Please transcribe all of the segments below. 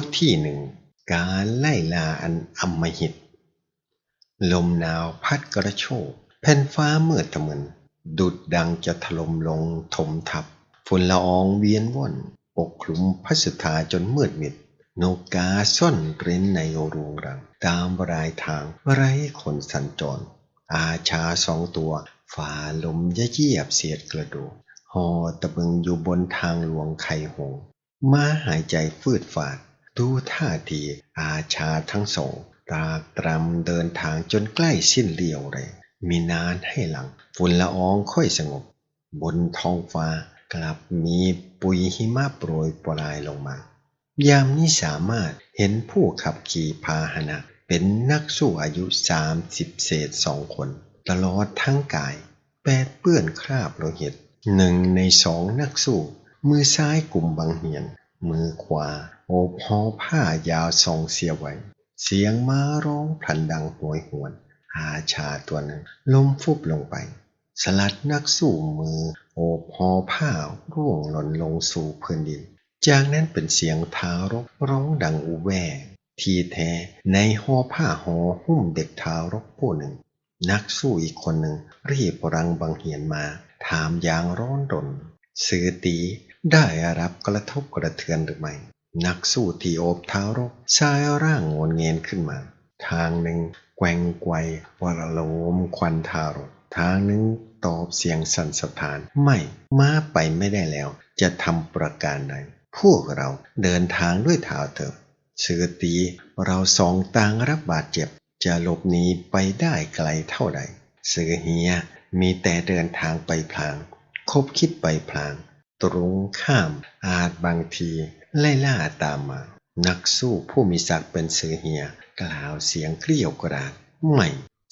บทที่หนึ่ง การไล่ลาอันอำมหิต ลมหนาวพัดกระโชกแผ่นฟ้าเมืดทะมึนดุดดังจะถล่มลงถมทับฝุ่นละอองเวียนว่อนปกคลุมพัสธาจนมืดมิด นกกาซ่อนเร้นในโรงรัง ตามรายทางไร้คนสัญจร อาชาสองตัว ฝ่าลมยะเยียบเสียดกระโดดหอตะบึงอยู่บนทางหลวงไข่หงม้าหายใจฟืดฝาด ดูท่าทีอาชาทั้งสองตากตรำเดินทางจนใกล้สิ้นเลี่ยวแรงมีนานให้หลังฝุ่นละอองค่อยสงบ บนท้องฟ้ากลับมีปุยหิมะโปรยปลายลงมา ยามนี้สามารถเห็นผู้ขับขี่พาหนะ เป็นนักสู้อายุสามสิบเศษสองคน ตลอดทั้งกาย แปดเปื้อนคราบโลหิตหนึ่งในสองนักสู้ มือซ้ายกลุ่มบังเหียน มือขวา โอบหอผ้ายาวส่องเสียไว้ เสียงม้าร้องพลันดังโหยหวนอาชาตัวนึ่งล้มฟุบลงไป สลัดนักสู้มือ โอบหอผ้าร่วงหล่นลงสู่พื้นดิน จากนั้นเป็นเสียงทารกร้องดังอุแวทีแท้ในห่อผ้าห่อหุ้มเด็กทารกผู้หนึ่ง นักสู้อีกคนหนึ่งรีบรังบังเหียนมา ถามอย่างร้อนรนสือตีได้รับกระทบกระเทือนหรือไม่ นักสู้ที่โอบเท้ารกชายร่างงนเงียนขึ้นมา ทางหนึ่งแกว่งไกววรโลมควันทารกทางหนึ่งตอบเสียงสั่นสะท้านไม่มาไปไม่ได้แล้ว จะทำประการใดพวกเราเดินทางด้วยเท้าเถิดสือตีเราสองต่างรับบาดเจ็บ จะหลบหนีไปได้ไกลเท่าใดสือเฮียมีแต่เดินทางไปพลาง คบคิดไปพลาง ตรงข้ามอาจบางที ไล่ล่าตามมา นักสู้ผู้มีศักดิ์เป็นเสือเฮียกล่าวเสียงเกลียวกราดไม่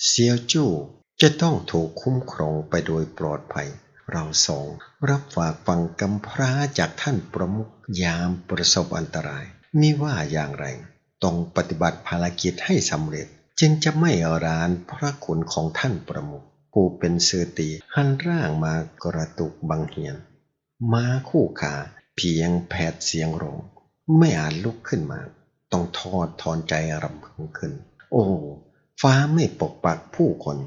เซียวจู้จะต้องถูกคุ้มครองไปโดยปลอดภัย เราสองรับฝากฟังกำพร้าจากท่านประมุขยามประสบอันตรายมิว่าอย่างไรต้องปฏิบัติภารกิจให้สำเร็จ จึงจะไม่อรานพระคุณของท่านประมุขผู้เป็นเสือตีหันร่างมากระตุกบังเหียนมาคู่ขา เพียงแผดเสียงร้องไม่อาจลุกขึ้นมา ต้องทอดถอนใจรำพึงขึ้น โอ้ฟ้าไม่ปกปักผู้คน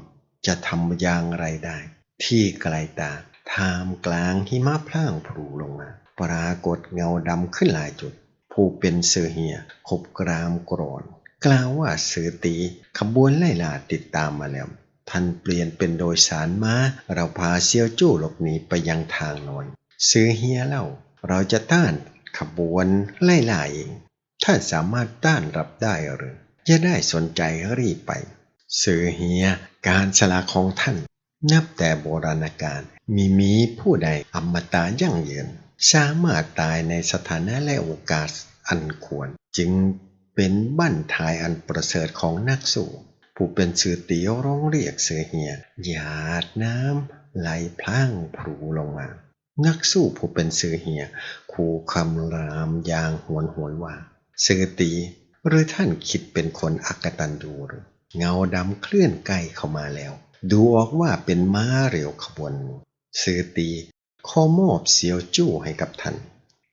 จะทำอย่างไรได้ ที่ไกลตาท่ามกลางหิมะพร่างพลูลงมา ปรากฏเงาดำขึ้นหลายจุด ผู้เป็นเสือเหียขบกรามกรอนกล่าวว่าเสือตีขบวนไล่ล่าติดตามมาแล้วท่านเปลี่ยนเป็นโดยสารม้า เราพาเซียวจู้หลบหนีไปยังทางนอนเสือเฮียเล่า เราจะต้านขบวนไล่ล่าเองท่านสามารถต้านรับได้หรือจะได้สนใจรีบไปเสือเฮียการสละของท่าน นับแต่โบราณกาลมีมีผู้ใดอมตะยั่งยืน สามารถตายในสถานะและโอกาสอันควร จึงเป็นบั้นทายอันประเสริฐของนักสู้ผู้เป็นสือเตียวร้องเรียกเสือเฮียหยาดน้ำไหลพล่างพลูลงมา นักสู้ผู้เป็นเสือเฮียขู่คำรามยางหวนหวนว่าเสือตี หรือท่านคิดเป็นคนอักตันดูหรือเงาดำเคลื่อนใกล้เข้ามาแล้ว ดูออกว่าเป็นม้าเร็วขบวนสือตีขอมอบเสียวจู้ให้กับท่าน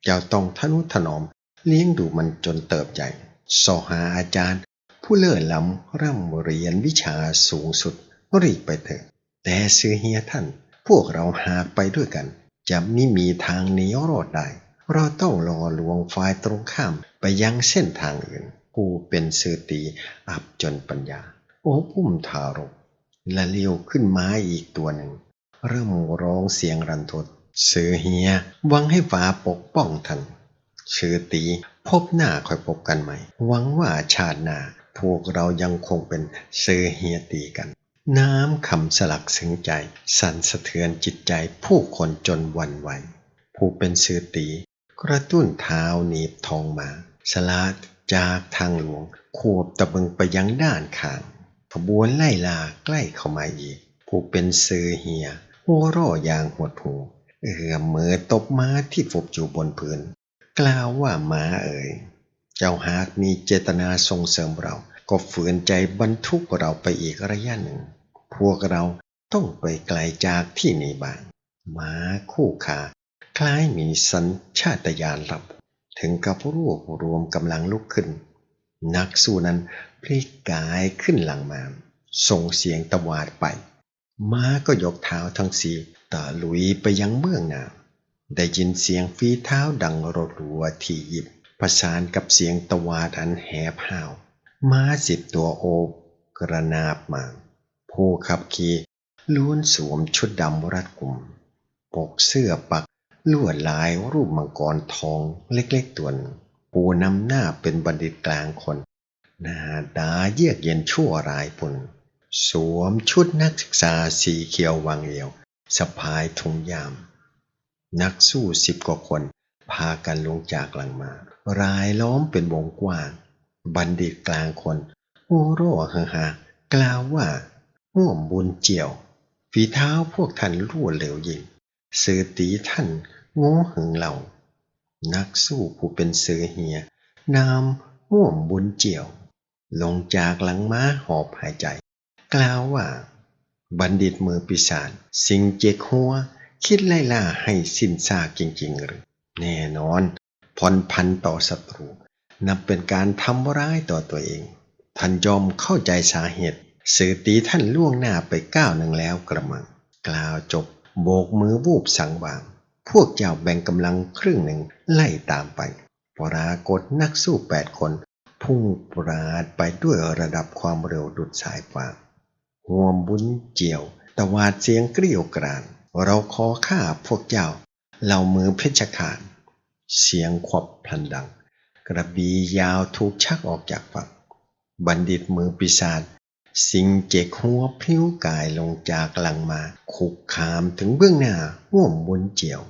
เจ้าต้องทนุถนอม เลี้ยงดูมันจนเติบใหญ่สอหาอาจารย์ ผู้เลื่อล้ำร่ำเรียนวิชาสูงสุดรีบไปเถิดแต่ซื้อเฮียท่าน พวกเราหากไปด้วยกัน จะไม่มีทางหนีรอดได้ เราต้องรอลวงฝ่ายตรงข้ามไปยังเส้นทางอื่นผู้เป็นสือตีอับจนปัญญา โอ้พุ่มทารก และเลี้ยวขึ้นม้าอีกตัวหนึ่ง เริ่มร้องเสียงรันทดเสือเฮียหวังให้ฟ้าปกป้องท่านชื่อตีพบหน้าค่อยพบกันใหม่ หวังว่าชาติหน้าพวกเรายังคงเป็นเสือเฮียตีกัน น้ำคำสลักซึ้งใจ สั่นสะเทือนจิตใจผู้คนจนวันไหว ผู้เป็นเสือตี กระตุ้นเท้าหนีบทองมา สลาดจากทางหลวง ขวบตะบึงไปยังด้านข้างขบวนไล่ลาใกล้เข้ามาอีก ผู้เป็นเสือเฮียหัวร่อย่างหดหูเอื้อมมือตบม้าที่ฝบอยู่บนพื้น กล่าวว่าม้าเอ๋ยเจ้าหากมีเจตนาส่งเสริมเรา ก็ฝืนใจบรรทุกเราไปอีกระยะหนึ่ง พวกเราต้องไปไกลจากที่นี้บ้างม้าคู่ขาคล้ายมีสัญชาตญาณรับ ถึงกับรวบรวมกำลังลุกขึ้น นักสู้นั้นพลิกกายขึ้นหลังมา ส่งเสียงตะวาดไป ม้าก็ยกเท้าทั้งสีตาลุยไปยังเบื้องหน้าได้ยินเสียงฝีเท้าดังรรัวที่ยิบประสานกับเสียงตะวาดอันแหบห้าว ม้าสิบตัวโอบกระนาบมา ผู้ขับขี่ล้วนสวมชุดดำรัดกุม ปกเสื้อปักลวดลายรูปมังกรทองเล็กๆตัวนึงผู้นำหน้าเป็นบัณฑิตกลางคน หน้าตาเยือกเย็นชั่วร้ายปุ่นสวมชุดนักศึกษาสีเขียววังเอียวสะพายถุงยาม นักสู้สิบกว่าคน พากันลงจากหลังมารายล้อมเป็นวงกว้าง บัณฑิตกลางคนโอโร่เฮฮากล่าวว่าห่วมบุญเจียวฝีเท้าพวกท่านรั่วเร็วยิ่งสือตีท่านโง่หึงเหล่า นักสู้ผู้เป็นเสือเฮีย นามห่วมบุญเจียว ลงจากหลังม้าหอบหายใจ กล่าวว่า บัณฑิตมือปีศาจสิงเจกหัว คิดไล่ล่าให้สิ้นซากจริงๆหรือแน่นอนผ่อนพันต่อศัตรู นับเป็นการทำร้ายต่อตัวเอง ท่านยอมเข้าใจสาเหตุ สื่อตีท่านล่วงหน้าไปก้าวหนึ่งแล้วกระมัง กล่าวจบ โบกมือวูบสั่งวางพวกเจ้าแบ่งกำลังครึ่งหนึ่งไล่ตามไป ปรากฏนักสู้แปดคน พุ่งปราดไปด้วยระดับความเร็วดุดสายฟ้าห่วมบุญเจียว ตวาดเสียงเกลียวกราน เราขอฆ่าพวกเจ้า เหล่ามือเพชรขาดเสียงขวบพลันดัง กระบี่ยาวถูกชักออกจากฝั่งบัณฑิตมือปีศาจสิงเจกหัวพลิ้วกายลงจากหลังมาคุกคามถึงเบื้องหน้าห่วมบนเจียว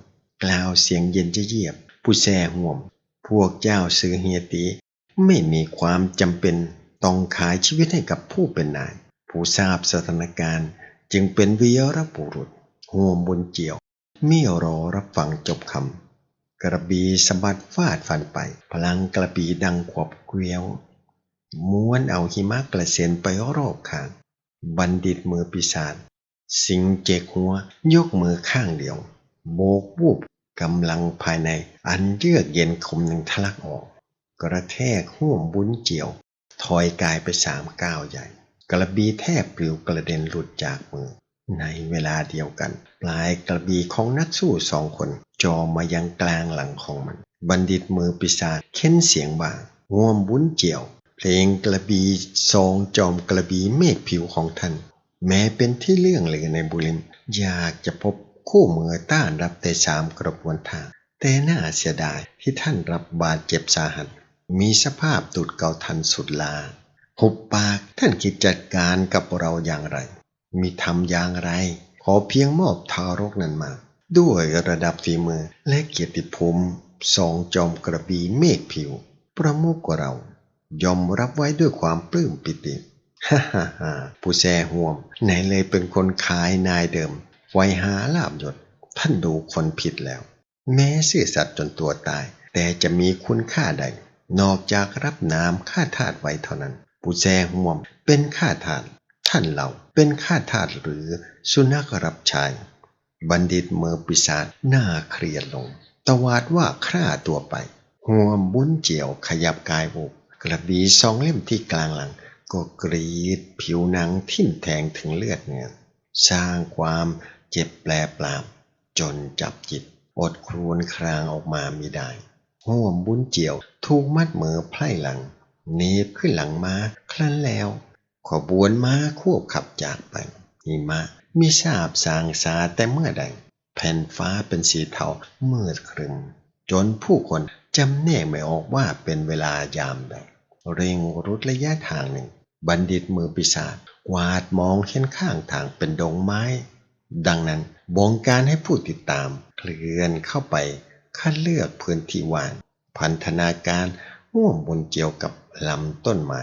กล่าวเสียงเย็นจะเยียบ ผู้แซ่ห่วม พวกเจ้าซื้อเฮียตี ไม่มีความจำเป็นต้องขายชีวิตให้กับผู้เป็นนาย ผู้ทราบสถานการณ์จึงเป็นวีรบุรุษห่วมบนเจียวไม่รอรับฟังจบคำ กระบี่สะบัดฟาดฟันไป พลังกระบี่ดังขวบเกลียว ม้วนเอาหิมะกระเซ็นไปรอบข้าง บัณฑิตมือปีศาจสิงเจกหัวยกมือข้างเดียว โบกวูบกำลังภายในอันเยือกเย็นคมหนึ่งทะลักออก กระแทกห่วมบุญเจียว ถอยกายไปสามก้าวใหญ่ กระบีแทบปลิวกระเด็นหลุดจากมือ ในเวลาเดียวกัน ปลายกระบีของนักสู้สองคน จอมายังกลางหลังของมัน บัณฑิตมือปีศาจเค้นเสียงว่าห่วมบุญเจียว เพลงกระบี่ทรงจอมกระบีเมฆผิวของท่าน แม้เป็นที่เรื่องลือในบุริม อยากจะพบคู่มือต้านรับแต่สามกระบวนทาง แต่น่าเสียดายที่ท่านรับบาดเจ็บสาหัส มีสภาพตุดเก่าทันสุดลาหุบปากท่านคิดจัดการกับเราอย่างไร มีทำอย่างไร ขอเพียงมอบทารกนั้นมา ด้วยระดับฝีมือและเกียรติภูมิสองจอมกระบีเมฆผิว ประมุขกว่าเรา ยอมรับไว้ด้วยความปลื้มปิติฮ่าฮ่าฮ่าผู้แซ่ห่วมไหนเลยเป็นคนขายนายเดิม ไว้หาลาบยศท่านดูคนผิดแล้ว แม้ซื่อสัตย์จนตัวตาย แต่จะมีคุณค่าใด นอกจากรับน้ำค่าทาสไว้เท่านั้นผู้แซ่ห่วมเป็นค่าทาสท่านเราเป็นค่าทาสหรือสุนัขรับใช้ บัณฑิตเมือปีศาจหน้าเครียดลง ตวาดว่าฆ่าตัวไป หัวบุญเจียวขยับกายบุกกระบี่สองเล่มที่กลางหลัง ก็กรีดผิวหนังทิ่มแทงถึงเลือดเนื้อสร้างความเจ็บแปลปราม จนจับจิต อดครวญครางออกมามิได้ห่วมบุญเจียวถูกมัดมือไพร่หลังหนีบขึ้นหลังม้าครั้นแล้ว ขบวนม้าควบขับจากไปหิมะ มีสาบสางสาแต่เมื่อใด แผ่นฟ้าเป็นสีเทามืดครึมจนผู้คนจำแนกไม่ออกว่าเป็นเวลายามใดเร่งรุดระยะทางหนึ่ง บัณฑิตมือปีศาจกวาดมองเห็นข้างทางเป็นดงไม้ ดังนั้นบงการให้ผู้ติดตาม เคลื่อนเข้าไปคัดเลือกพื้นที่ว่างพันธนาการร่วมบนเกี่ยวกับลำต้นไม้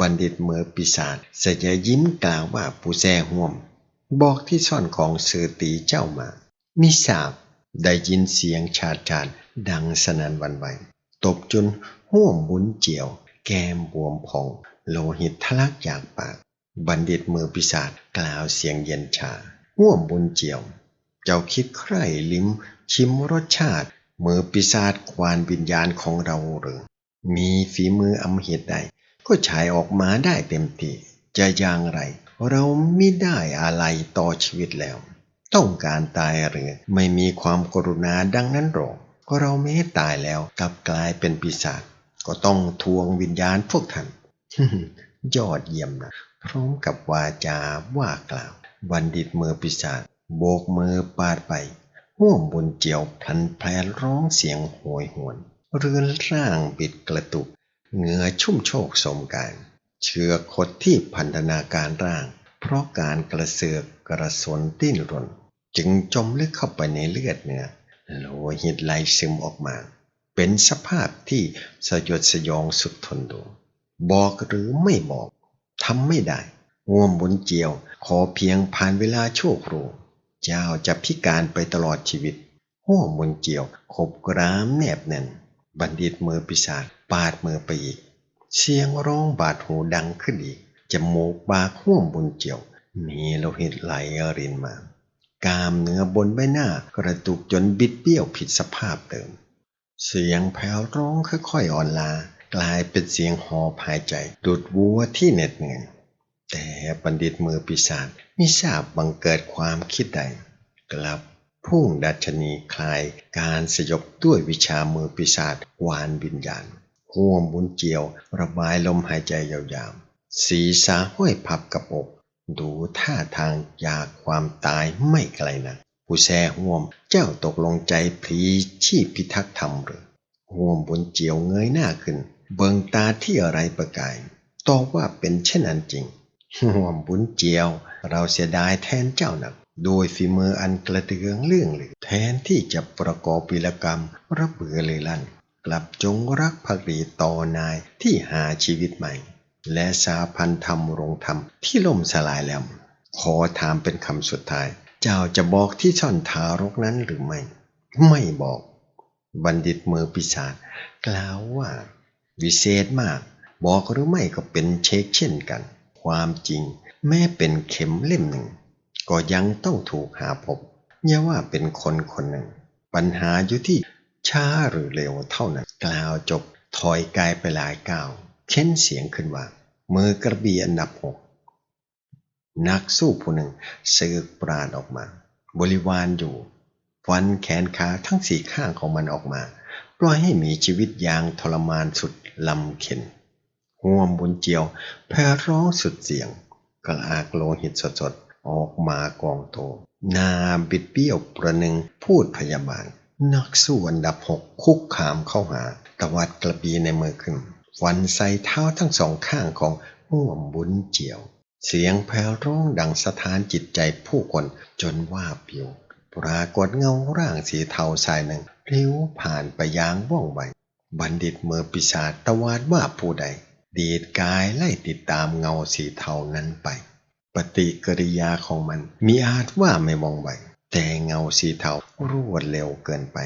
บัณฑิตมือปีศาจเสยยิ้มกล่าวว่าผู้แซ่ห่วม บอกที่ซ่อนของสือตีเจ้ามามิทราบได้ยินเสียงชาดชานดังสนันวันไหว ตบจนห่วมบุญเจียว แก้มบวมพอง โลหิตทะลักจากปาก บัณฑิตมือปีศาจกล่าวเสียงเย็นชาห่วมบุญเจียว เจ้าคิดใคร่ลิ้ม ชิมรสชาติ มือปีศาจควานวิญญาณของเราหรือ มีฝีมืออำมหิตใด ก็ฉายออกมาได้เต็มที่จะอย่างไร เราไม่ได้อะไรต่อชีวิตแล้ว ต้องการตายหรือไม่มีความกรุณาดังนั้นหรอกก็เราไม่ให้ตายแล้วกลับกลายเป็นปีศาจก็ต้องทวงวิญญาณพวกท่านยอดเยี่ยมนะพร้อมกับวาจาว่ากล่าว บัณฑิตมือปีศาจโบกมือปาดไปห่วงบนเจียวพลันแพลร้องเสียงโหยหวน เรือนร่างบิดกระตุกเหงื่อชุ่มโชกสมการ เชือกคดที่พันธนาการร่าง เพราะการกระเสือกกระสนดิ้นรน จึงจมลึกเข้าไปในเลือดเนื้อโลหิตไหลซึมออกมา เป็นสภาพที่สยดสยองสุดทนดู บอกหรือไม่บอกทำไม่ได้ง่วมบนเจียว ขอเพียงผ่านเวลาโชครูเจ้าจะพิการไปตลอดชีวิตห่วงบนเจียวขบกรามแนบแน่น บัณฑิตมือปีศาจปาดมือไปอีก เสียงร้องบาดหูดังขึ้นอีกจมูกปากห่วงบนเจียว มีโลหิตไหลรินมากามเนื้อบนใบหน้ากระตุกจนบิดเบี้ยวผิดสภาพเดิม เสียงแผ่วร้องค่อยๆอ่อนลา กลายเป็นเสียงหอบหายใจดุดวัวที่เหน็ดเหนื่อยแต่บัณฑิตมือปีศาจมิทราบบังเกิดความคิดใด กลับพุ่งดัชนีคลายการสยบด้วยวิชามือปีศาจวานวิญญาณ ห่วมบุญเจียว ระบายลมหายใจยาวๆ สีสาห้อยพับกับอกดูท่าทางยากความตายไม่ไกลนะผู้แช่ห่วมเจ้าตกลงใจพลีชีพพิทักษ์ธรรมหรือห่วมบุญเจียวเงยหน้าขึ้น เบิงตาที่อะไรประกายตอบว่าเป็นเช่นนั้นจริงห่วมบุญเจียว เราเสียดายแทนเจ้าหนักโดยฝีมืออันกระเตืองเรื่องหรือแทนที่จะประกอบวิรกรรมระเบือเลยลั่น กลับจงรักภักดีต่อนายที่หาชีวิตใหม่ และสาพันธรรมรงธรรมที่ล่มสลายแล้ว ขอถามเป็นคำสุดท้าย เจ้าจะบอกที่ซ่อนทารกนั้นหรือไม่ ไม่บอก บัณฑิตมือปีศาจกล่าวว่า วิเศษมาก บอกหรือไม่ก็เป็นเช็คเช่นกัน ความจริง แม้เป็นเข็มเล่มหนึ่ง ก็ยังต้องถูกหาพบอย่าว่าเป็นคนคนหนึ่ง ปัญหาอยู่ที่ ช้าหรือเร็วเท่านั้นกล่าวจบถอยกายไปหลายก้าวเค้นเสียงขึ้นว่า มือกระบี่อันดับหกนักสู้ผู้หนึ่งเสือกปราดออกมา บริวารอยู่ฟันแขนขาทั้งสี่ข้างของมันออกมาปล่อยให้มีชีวิตอย่างทรมานสุดลำเข็นห่วมบนเจียวแผ่ร้องสุดเสียงกระอากโลหิตสดๆออกมากองโตนาบิดเบี้ยวประหนึ่งพูดพยาบาล นักสู้อันดับหกคุกขามเข้าหาตวัดกระบีในมือขึ้นฟันใส่เท้าทั้งสองข้างของห่วมบุญเจียว เสียงแผ่ร้องดังสะท้านจิตใจผู้คนจนว่าปิว ปรากฏเงาร่างสีเทาสายหนึ่งริ้วผ่านไปยางว่องไวบัณฑิตเมือปีศาจตวาดว่าผู้ใด ดีดกายไล่ติดตามเงาสีเทานั้นไป ปฏิกิริยาของมันมีอาจว่าไม่มองไว แต่เงาสีเทารวดเร็วเกินไป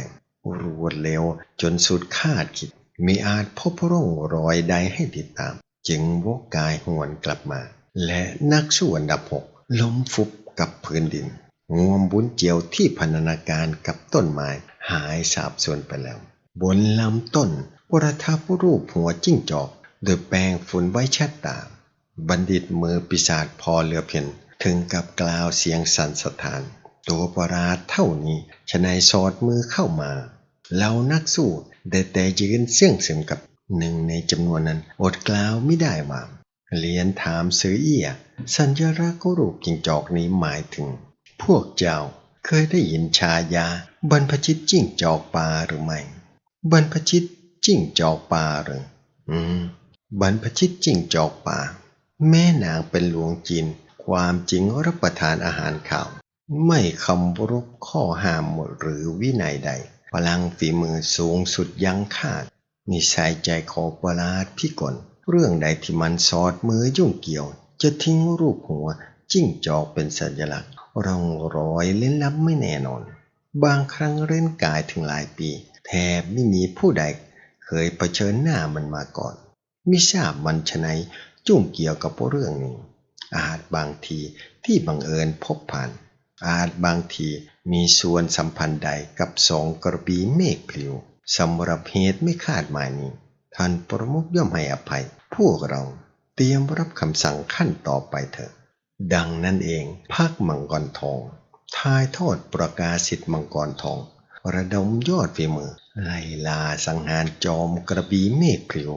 รวดเร็วจนสุดคาดคิดมีอาจพบร่องรอยใดให้ติดตาม จึงวกกายหวนกลับมา และนักสู้อันดับหกล้มฟุบกับพื้นดิน งวมบุญเจียวที่พันนาการกับต้นไม้หายสาบสูญไปแล้ว บนลำต้นประทับรูปหัวจิ้งจอกโดยแปลงฝุ่นไว้ชัดตา บัณฑิตมือปีศาจพอเลือเพียนถึงกับกล่าวเสียงสั่นสะท้าน ตัวปราดเท่านี้ชนายสอดมือเข้ามาเรานักสู้ได้แต่ยืนเสี่ยงเสึงกับหนึ่งในจำนวนนั้นอดกล่าวไม่ได้ว่าเรียนถามซื้อเอียสัญลักษณ์รูปจิงจอกนี้หมายถึง พวกเจ้าเคยได้ยินชายา บรรพชิตจิ้งจอกป่าหรือไม่บรรพชิตจิ้งจอกป่าหรืออืมบรรพชิตจิ้งจอกป่า แม่นางเป็นหลวงจีนความจริงรับประทานอาหารข่าว ไม่คำรบข้อห้ามหรือวินัยใด พลังฝีมือสูงสุดยังขาดนิสัยใจขอประลาดพิกลเรื่องใดที่มันสอดมือยุ่งเกี่ยว จะทิ้งรูปหัวจิ้งจอกเป็นสัญลักษณ์ร่องรอยเล่นลับไม่แน่นอน บางครั้งเล่นกายถึงหลายปี แทบไม่มีผู้ใด เคยเผชิญหน้ามันมาก่อนมิทราบมันชนัยจุ่มเกี่ยวกับเรื่องนี้อาจบางทีที่บังเอิญพบผ่าน อาจบางทีมีส่วนสัมพันธ์ใดกับสองกระบีเมฆปลิวสำหรับเหตุไม่คาดหมายนี้ ท่านประมุขย่อมให้อภัย พวกเราเตรียมรับคำสั่งขั้นต่อไปเถอะ ดังนั้นเองภาคมังกรทองทายทอดประกาศสิทธิ์มังกรทอง ระดมยอดฝีมือ ไล่ลาสังหารจอมกระบีเมฆปลิว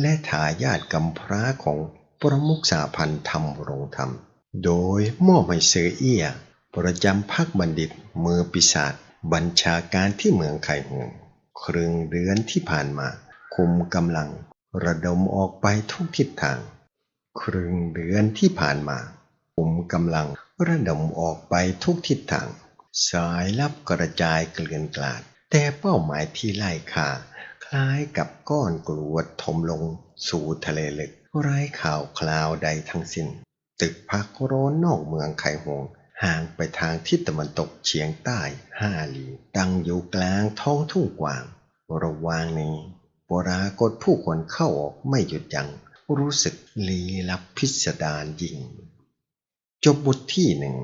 และทายาทกำพร้าของประมุขสาพันธ์ธรรมรงธรรม โดยมอบให้เสือเอี้ย ประจำพักบัณฑิตมือปีศาจบัญชาการที่เมืองไข่หงครึ่งเดือนที่ผ่านมา คุมกำลังระดมออกไปทุกทิศทาง ครึ่งเดือนที่ผ่านมา คุมกำลังระดมออกไปทุกทิศทาง สายลับกระจายเกลื่อนกลาด แต่เป้าหมายที่ไล่ข่าคล้ายกับก้อนกรวดถมลง สู่ทะเลลึกไร้ข่าวคราวใดทั้งสิ้น ตึกพักโรนนอกเมืองไข่หง ห่างไปทางทิศตะวันตกเฉียงใต้ห้าลีตั้งอยู่กลางท้องทุ่งกว้าง ระวางนี้ปรากฏผู้คนเข้าออกไม่หยุดยัง้งรู้สึกลี้ลับพิสดารยิ่ง จบบทที่หนึ่ง